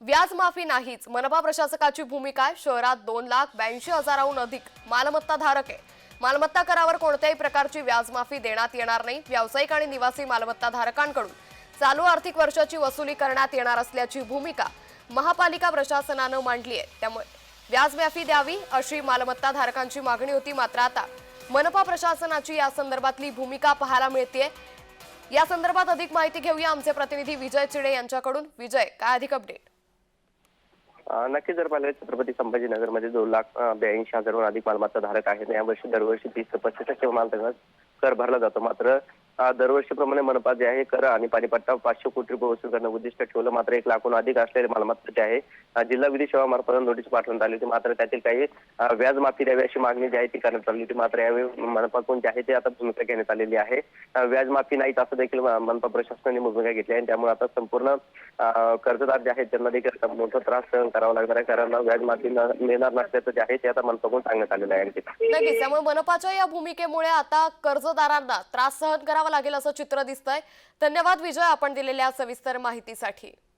व्याज माफी नाहीच. मनपा प्रशासकाची भूमिका आहे. शहरात दोन लाख ब्याऐंशी हजाराहून अधिक मालमत्ता धारक आहे. मालमत्ता करावर कोणत्याही प्रकारची व्याजमाफी देण्यात येणार नाही. व्यावसायिक आणि निवासी मालमत्ता धारकांकडून चालू आर्थिक वर्षाची वसुली करण्यात येणार असल्याची भूमिका महापालिका प्रशासनानं मांडली आहे. त्यामुळे व्याजमाफी द्यावी अशी मालमत्ता धारकांची मागणी होती मात्र आता मनपा प्रशासनाची या संदर्भातली भूमिका पाहायला मिळतेय. या संदर्भात अधिक माहिती घेऊया आमचे प्रतिनिधी विजय चिडे यांच्याकडून. विजय काय अधिक अपडेट नक्कीच जर पाहिलं छत्रपती संभाजीनगरमध्ये दोन लाख ब्याऐंशी हजारहून अधिक मालमत्ता धारक आहेत. यावर्षी दरवर्षी तीस ते पस्तीस टक्के मालमत्ता कर भरला जातो. मात्र दरवर्षीप्रमाणे मनपा जे आहे कर आणि पाणीपट्टा पाचशे कोटी रुपये वसूल करणं उद्दिष्ट ठेवलं. मात्र एक लाखहून अधिक असलेले मालमत्ता जे आहे जिल्हा विधी सेवा मार्फत नोटीस पाठवण्यात आली होती. मात्र त्यातील काही व्याज माफी द्यावी अशी मागणी जी आहे ती करण्यात आली होती. मात्र यावेळी मनपाकडून जे आहे ते आता भूमिका घेण्यात आलेली आहे. व्याज माफी नाहीत असं देखील मनपा प्रशासनाने भूमिका घेतली आहे. आणि त्यामुळे आता संपूर्ण कर्जदार जे आहेत त्यांना देखील मोठा त्रास सहन करावा लागणार आहे. कारण व्याज माफी मिळणार नसल्याचं जे आहे ते आता मनपाकडून सांगण्यात आलेलं आहे. त्यामुळे मनपाच्या या भूमिकेमुळे आता कर्जदारांना त्रास सहन करावा लागेल असं चित्र दिसतंय. धन्यवाद विजय आपण दिलेल्या सविस्तर माहितीसाठी.